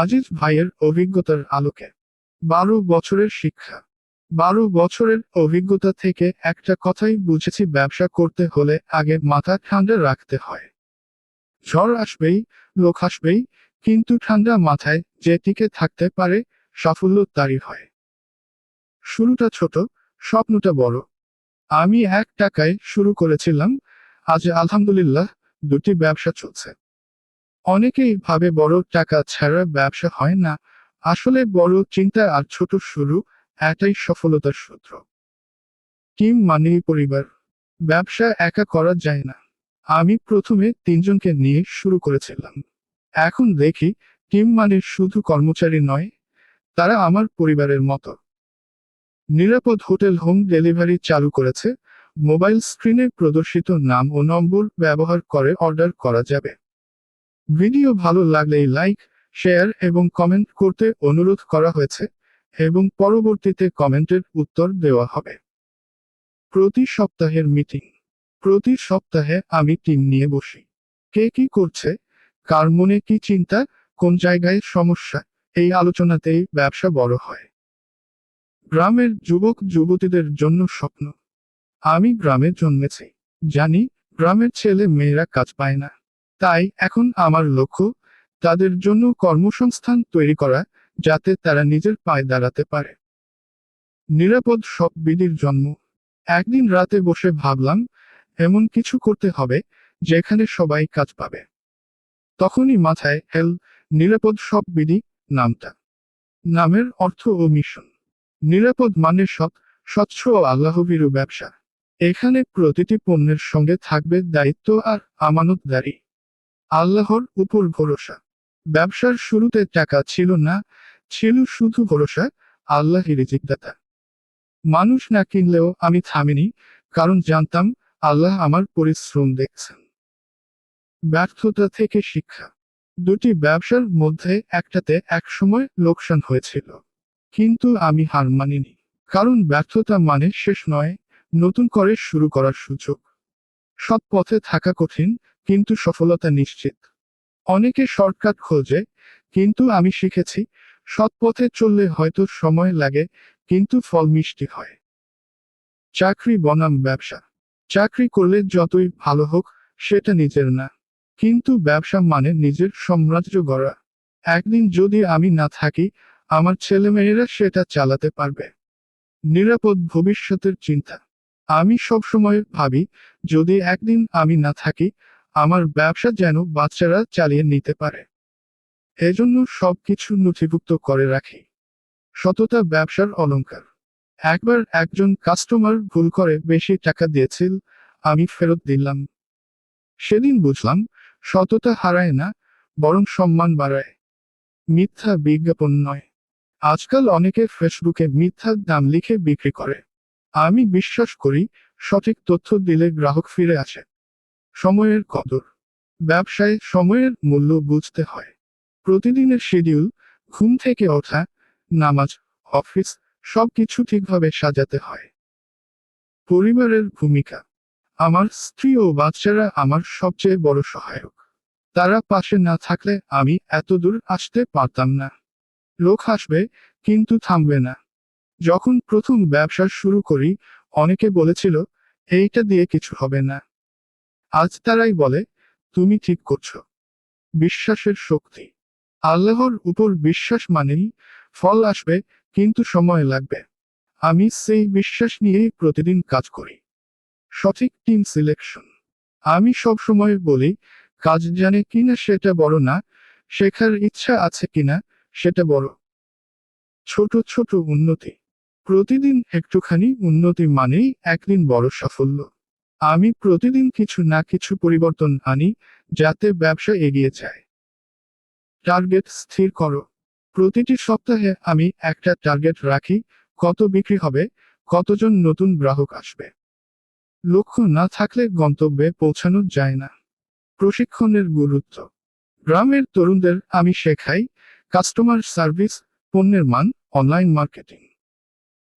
আজিজ ভাইয়ের অভিজ্ঞতার আলোকে। বারো বছরের শিক্ষা। বারো বছরের অভিজ্ঞতা থেকে একটা কথাই বুঝেছি, ব্যবসা করতে হলে আগে মাথা ঠান্ডা রাখতে হয়। ঝড় আসবেই, লোক আসবেই, কিন্তু ঠান্ডা মাথায় যে টিকে থাকতে পারে, সাফল্য তারই হয়। শুরুটা ছোট, স্বপ্নটা বড়। আমি এক টাকায় শুরু করেছিলাম, আজ আলহামদুলিল্লাহ, দুটি ব্যবসা চলছে। অনেকেই ভাবে বড় টাকা ছাড়া ব্যবসা হয় না। আসলে বড় চিন্তা আর ছোট শুরু এটাই সফলতার সূত্র। টিম মানেই পরিবার। ব্যবসা একা করা যায় না। আমি প্রথমে তিনজনকে নিয়ে শুরু করেছিলাম। এখন দেখি টিম মানে শুধু কর্মচারী নয়, তারা আমার পরিবারের মতো। নিরাপদ হোটেল হোম ডেলিভারি চালু করেছে। মোবাইল স্ক্রিনে প্রদর্শিত নাম ও নম্বর ব্যবহার করে অর্ডার করা যাবে। ভিডিও ভালো লাগলেই লাইক, শেয়ার এবং কমেন্ট করতে অনুরোধ করা হয়েছে এবং পরবর্তীতে কমেন্টের উত্তর দেওয়া হবে। প্রতি সপ্তাহের মিটিং। প্রতি সপ্তাহে আমি টিম নিয়ে বসি। কে কি করছে, কার মনে কি চিন্তা, কোন জায়গায় সমস্যা, এই আলোচনাতেই ব্যবসা বড় হয়। গ্রামের যুবক যুবতীদের জন্য স্বপ্ন। আমি গ্রামে জন্মেছি। জানি, গ্রামের ছেলে মেয়েরা কাজ পায় না। তাই এখন আমার লক্ষ্য, তাদের জন্য কর্মসংস্থান তৈরি করা, যাতে তারা নিজের পায়ে দাঁড়াতে পারে। নিরাপদ সব বিধির জন্ম। একদিন রাতে বসে ভাবলাম, এমন কিছু করতে হবে, যেখানে সবাই কাজ পাবে। তখনই মাথায় হেল, নিরাপদ সব বিধি, নামটা। নামের অর্থ ও মিশন। নিরাপদ মানে সৎ, স্বচ্ছ ও আল্লাহভীরু ব্যবসা। এখানে প্রতিটি পণ্যের সঙ্গে থাকবে দায়িত্ব আর আমানতদারি। আল্লাহর উপর ভরসা। ব্যবসার শুরুতে টাকা ছিল না, ছিল শুধু ভরসা আল্লাহ রিজিকদাতা মানুষ না কিনলেও আমি থামিনি, কারণ জানতাম আল্লাহ আমার পরিশ্রম দেখছেন। ব্যর্থতা থেকে শিক্ষা। দুটি ব্যবসার মধ্যে একটাতে একসময় লোকসান হয়েছিল। কিন্তু আমি হার মানিনি, কারণ ব্যর্থতা মানে শেষ নয়, নতুন করে শুরু করার সুযোগ। সৎ পথে থাকা কঠিন, কিন্তু সফলতা নিশ্চিত। অনেকে শর্টকাট খোঁজে, কিন্তু আমি শিখেছি, সৎ পথে চললে হয়তো সময় লাগে, কিন্তু ফল মিষ্টি হয়। চাকরি বনাম ব্যবসা। চাকরি করলে যতই ভালো হোক, সেটা নিজের না। কিন্তু ব্যবসা মানে নিজের সাম্রাজ্য গড়া। একদিন যদি আমি না থাকি, আমার ছেলেমেয়েরা সেটা চালাতে পারবে। নিরাপদ ভবিষ্যতের চিন্তা। আমি সবসময় ভাবি, যদি একদিন আমি না থাকি, আমার ব্যবসা যেন বাচ্চারা চালিয়ে নিতে পারে। এজন্য সবকিছু নথিভুক্ত করে রাখি। সততা ব্যবসার অলংকার। একবার একজন কাস্টমার ভুল করে বেশি টাকা দিয়েছিল, আমি ফেরত দিলাম। সেদিন বুঝলাম, সততা হারায় না, বরং সম্মান বাড়ায়। মিথ্যা বিজ্ঞাপন নয়। আজকাল অনেকে ফেসবুকে মিথ্যা দাম লিখে বিক্রি করে। আমি বিশ্বাস করি, সঠিক তথ্য দিলে গ্রাহক ফিরে আসে। সময়ের কদর। ব্যবসায় সময়ের মূল্য বুঝতে হয়। প্রতিদিনের শিডিউল, ঘুম থেকে ওঠা, নামাজ, অফিস, সবকিছু ঠিকভাবে সাজাতে হয়। পরিবারের ভূমিকা। আমার স্ত্রী ও বাচ্চারা আমার সবচেয়ে বড় সহায়ক। তারা পাশে না থাকলে আমি এত দূর আসতে পারতাম না। লোক আসবে, কিন্তু থামবে না। যখন প্রথম ব্যবসা শুরু করি, অনেকে বলেছিল, এইটা দিয়ে কিছু হবে না। আজ তারাই বলে, তুমি ঠিক করছ। বিশ্বাসের শক্তি। আল্লাহর উপর বিশ্বাস মানেই ফল আসবে, কিন্তু সময় লাগবে। আমি সেই বিশ্বাস নিয়েই প্রতিদিন কাজ করি। সঠিক টিম সিলেকশন আমি সব সময় বলি, কাজ জানে কিনা সেটা বড় না, শেখার ইচ্ছা আছে কিনা সেটা বড়। ছোট ছোট উন্নতি। প্রতিদিন একটুখানি উন্নতি মানেই একদিন বড় সাফল্য। আমি প্রতিদিন কিছু না কিছু পরিবর্তন আনি, যাতে ব্যবসা এগিয়ে যায়। টার্গেট স্থির করো। প্রতিটি সপ্তাহে আমি একটা টার্গেট রাখি, কত বিক্রি হবে, কতজন নতুন গ্রাহক আসবে। লক্ষ্য না থাকলে গন্তব্যে পৌঁছানো যায় না। প্রশিক্ষণের গুরুত্ব। গ্রামের তরুণদের আমি শেখাই, কাস্টমার সার্ভিস, পণ্যের মান, অনলাইন মার্কেটিং।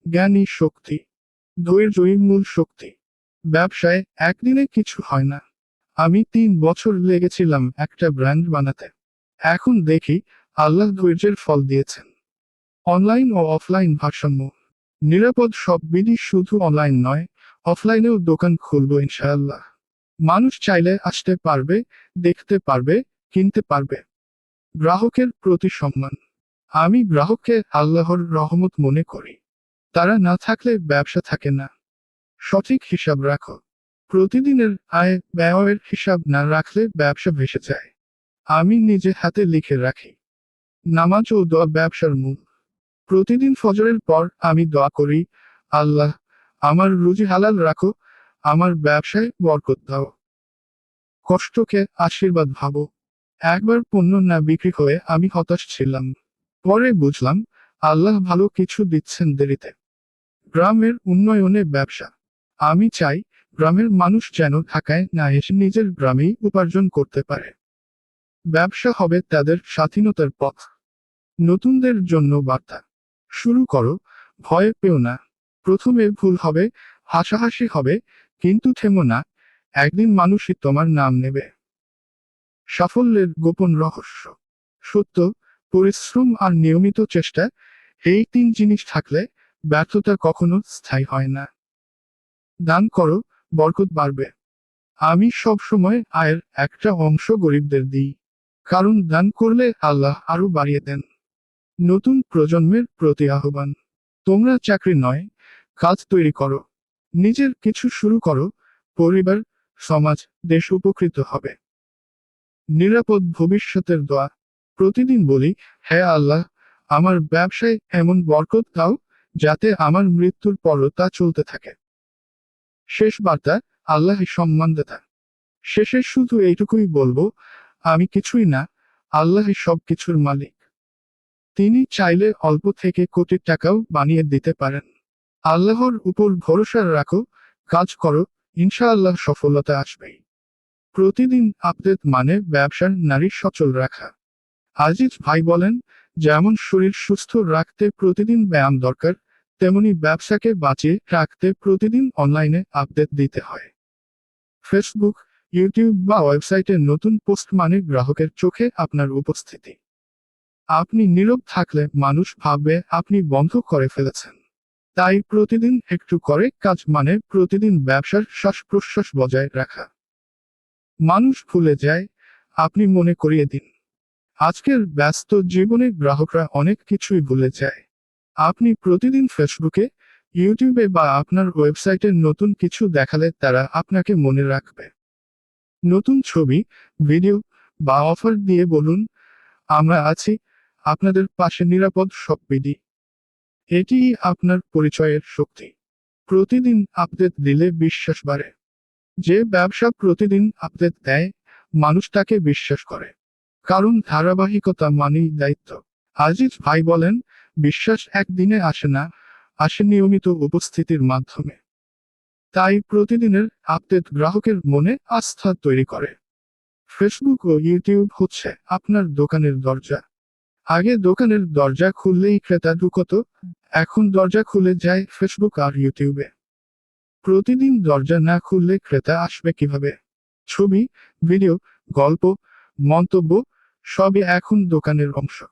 জ্ঞানী শক্তি ধৈর্যই মূল শক্তি। ব্যবসায় একদিনে কিছু হয় না। আমি তিন বছর লেগেছিলাম একটা ব্র্যান্ড বানাতে। এখন দেখি আল্লাহ ধৈর্যের ফল দিয়েছেন। অনলাইন ও অফলাইন ভারসাম্য। নিরাপদ সব বিধি শুধু অনলাইন নয়, অফলাইনেও দোকান খুলব ইনশাআল্লাহ। মানুষ চাইলে আসতে পারবে, দেখতে পারবে, কিনতে পারবে। গ্রাহকের প্রতি সম্মান। আমি গ্রাহককে আল্লাহর রহমত মনে করি। তারা না থাকলে ব্যবসা থাকে না। সঠিক হিসাব রাখো। প্রতিদিনের আয় ব্যয়ের হিসাব না রাখলে ব্যবসা ভেসে যায়। আমি নিজে হাতে লিখে রাখি। নামাজ ও দোয়া ব্যবসার মূল। প্রতিদিন ফজরের পর আমি দোয়া করি, আল্লাহ, আমার রুজি হালাল রাখো, আমার ব্যবসায় বরকত দাও। কষ্টকে আশীর্বাদ ভাবো। একবার পণ্য না বিক্রি হয়ে আমি হতাশ ছিলাম। পরে বুঝলাম, আল্লাহ ভালো কিছু দিচ্ছেন দেরিতে। গ্রামের উন্নয়নে ব্যবসা। আমি চাই গ্রামের মানুষ যেন ঢাকায় না এসে নিজের গ্রামেই উপার্জন করতে পারে। ব্যবসা হবে তাদের স্বাধীনতার পথ। নতুনদের জন্য বার্তা। শুরু করো, ভয় পেও না। প্রথমে ভুল হবে, হাসাহাসি হবে, কিন্তু থেমো না, একদিন মানুষই তোমার নাম নেবে। সাফল্যের গোপন রহস্য। সত্য, পরিশ্রম আর নিয়মিত চেষ্টা, এই তিন জিনিস থাকলে ব্যর্থতা কখনো স্থায়ী হয় না। দান করো, বরকত বাড়বে। আমি সব সময় আয়ের একটা অংশ গরিবদের দিই, কারণ দান করলে আল্লাহ আরও বাড়িয়ে দেন। নতুন প্রজন্মের প্রতি আহ্বান, তোমরা চাকরি নয়, কাজ তৈরি করো, নিজের কিছু শুরু করো, পরিবার, সমাজ, দেশ উপকৃত হবে। নিরাপদ ভবিষ্যতের দোয়া, প্রতিদিন বলি হ্যাঁ আল্লাহ, আমার ব্যবসায় এমন বরকত দাও যাতে আমার মৃত্যুর পরও তা চলতে থাকে। শেষ বার্তা আল্লাহ সম্মানদাতা শেষে শুধু এইটুকুই বলব, আমি কিছুই না, আল্লাহ সব কিছুর মালিক। তিনি চাইলে অল্প থেকে কোটি টাকাও বানিয়ে দিতে পারেন। আল্লাহর উপর ভরসা রাখো, কাজ করো, ইনশাআল্লাহ সফলতা আসবেই। প্রতিদিন আপডেট মানে ব্যবসার নারী সচল রাখা। আজিজ ভাই বলেন যেমন শরীর সুস্থ রাখতে প্রতিদিন ব্যায়াম দরকার, তেমনি ব্যবসাকে বাঁচিয়ে রাখতে প্রতিদিন অনলাইনে আপডেট দিতে হয়। ফেসবুক, ইউটিউব বা ওয়েবসাইটে নতুন পোস্ট মানে গ্রাহকের চোখে আপনার উপস্থিতি। আপনি নীরব থাকলে মানুষ ভাববে আপনি বন্ধ করে ফেলেছেন। তাই প্রতিদিন একটু করে কাজ মানে প্রতিদিন ব্যবসার শ্বাস প্রশ্বাস বজায় রাখা। মানুষ ভুলে যায়, আপনি মনে করিয়ে দিন। আজকের ব্যস্ত জীবনে গ্রাহকরা অনেক কিছুই ভুলে যায়। আপনি প্রতিদিন ফেসবুকে, ইউটিউবে বা আপনার ওয়েবসাইটে নতুন কিছু দেখালে তারা আপনাকে মনে রাখবে। নতুন ছবি, ভিডিও বা অফার দিয়ে বলুন, আমরা আছি আপনাদের পাশে নিরাপদ সব বিধি এটি আপনার পরিচয়ের শক্তি। প্রতিদিন আপডেট দিলে বিশ্বাস বাড়ে। যে ব্যবসা প্রতিদিন আপডেট দেয়, মানুষ তাকে বিশ্বাস করে। কারণ ধারাবাহিকতা মানেই দায়িত্ব। আজিজ ভাই বলেন, বিশ্বাস একদিনে আসে না, আসে নিয়মিত উপস্থিতির মাধ্যমে। তাই প্রতিদিনের আপডেট গ্রাহকের মনে আস্থা তৈরি করে। ফেসবুক ও ইউটিউব হচ্ছে আপনার দোকানের দরজা। আগে দোকানের দরজা খুললেই ক্রেতা ঢুকতো, এখন দরজা খুলে যায় ফেসবুক আর ইউটিউবে। প্রতিদিন দরজা না খুললে ক্রেতা আসবে কীভাবে? ছবি, ভিডিও, গল্প, মন্তব্য সবই এখন দোকানের অংশ।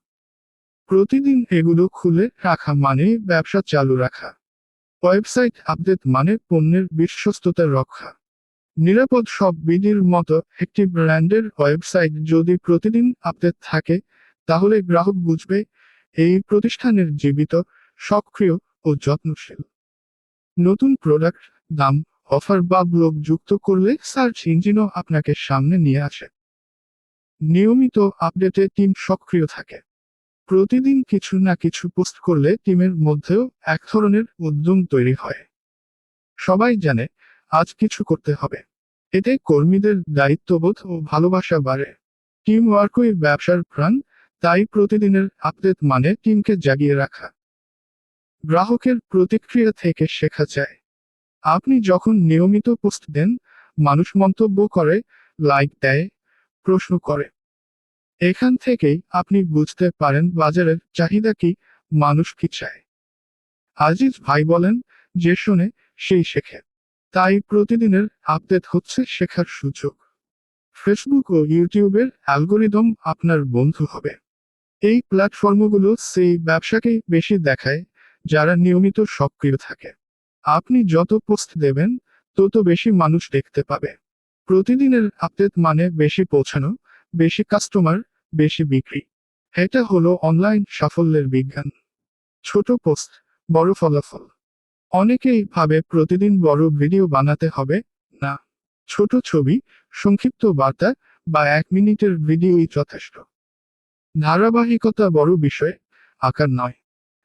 প্রতিদিন এগুলো খুলে রাখা মানে ব্যবসা চালু রাখা। ওয়েবসাইট আপডেট মানে পণ্যের বিশ্বস্ততা রক্ষা। নিরাপদ সব বিধির মতো একটি ব্র্যান্ডের ওয়েবসাইট যদি প্রতিদিন আপডেট থাকে, তাহলে গ্রাহক বুঝবে এই প্রতিষ্ঠানের জীবিত, সক্রিয় ও যত্নশীল। নতুন প্রোডাক্ট, দাম, অফার বা ব্লগ যুক্ত করলে সার্চ ইঞ্জিনও আপনাকে সামনে নিয়ে আসে। নিয়মিত আপডেটে টিম সক্রিয় থাকে। প্রতিদিন কিছু না কিছু পোস্ট করলে টিমের মধ্যেও এক ধরনের উদ্যম তৈরি হয়। সবাই জানে, আজ কিছু করতে হবে। এতে কর্মীদের দায়িত্ববোধ ও ভালোবাসা বাড়ে। টিম ওয়ার্কই ব্যবসার প্রাণ, তাই প্রতিদিনের আপডেট মানে টিমকে জাগিয়ে রাখা। গ্রাহকের প্রতিক্রিয়া থেকে শেখা যায়। আপনি যখন নিয়মিত পোস্ট দেন, মানুষ মন্তব্য করে, লাইক দেয় প্রশ্ন করে। এখান থেকেই আপনি বুঝতে পারেন বাজারের চাহিদা কি, মানুষ কি চায়। আজিজ ভাই বলেন, যে শোনে, সেই শেখে। তাই প্রতিদিনের আপডেট হচ্ছে শেখার সুযোগ। ফেসবুক ও ইউটিউবের অ্যালগোরিদম আপনার বন্ধু হবে। এই প্ল্যাটফর্মগুলো সেই ব্যবসাকেই বেশি দেখায়, যারা নিয়মিত সক্রিয় থাকে। আপনি যত পোস্ট দেবেন, তত বেশি মানুষ দেখতে পাবে। প্রতিদিনের আপডেট মানে বেশি পৌঁছানো, বেশি কাস্টমার বেশি বিক্রি। এটা হলো অনলাইন সাফল্যের বিজ্ঞান। ছোট পোস্ট বড় ফলাফল। অনেকেই ভাবে প্রতিদিন বড় ভিডিও বানাতে হবে, না। ছোট ছবি, সংক্ষিপ্ত বার্তা বা এক মিনিটের ভিডিওই যথেষ্ট। ধারাবাহিকতা বড় বিষয়, আকার নয়।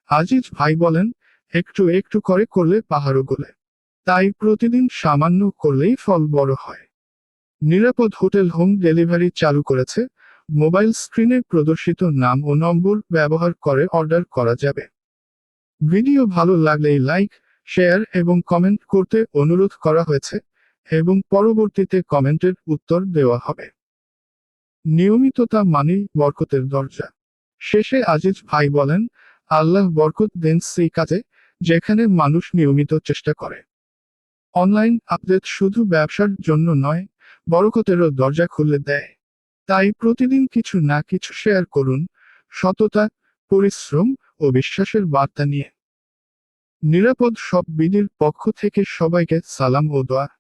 আজিজ ভাই বলেন, একটু একটু করে করলে পাহাড়ও গোলে। তাই প্রতিদিন সামান্য করলেই ফল বড় হয়। নিরাপদ হোটেল হোম ডেলিভারি চালু করেছে। মোবাইল স্ক্রিনে প্রদর্শিত নাম ও নম্বর ব্যবহার করে অর্ডার করা যাবে। ভিডিও ভালো লাগলেই লাইক, শেয়ার এবং কমেন্ট করতে অনুরোধ করা হয়েছে এবং পরবর্তীতে কমেন্টের উত্তর দেওয়া হবে। নিয়মিততা মানেই বরকতের দরজা। শেষে আজিজ ভাই বলেন, আল্লাহ বরকত দেন সেই কাজে যেখানে মানুষ নিয়মিত চেষ্টা করে। অনলাইন আপডেট শুধু ব্যবসার জন্য নয় বরকতেরও দরজা খুলে দেয়। তাই প্রতিদিন কিছু না কিছু শেয়ার করুন, সততা, পরিশ্রম ও বিশ্বাসের বার্তা নিয়ে। নিরাপদ সব বিধির পক্ষ থেকে সবাইকে সালাম ও দোয়া।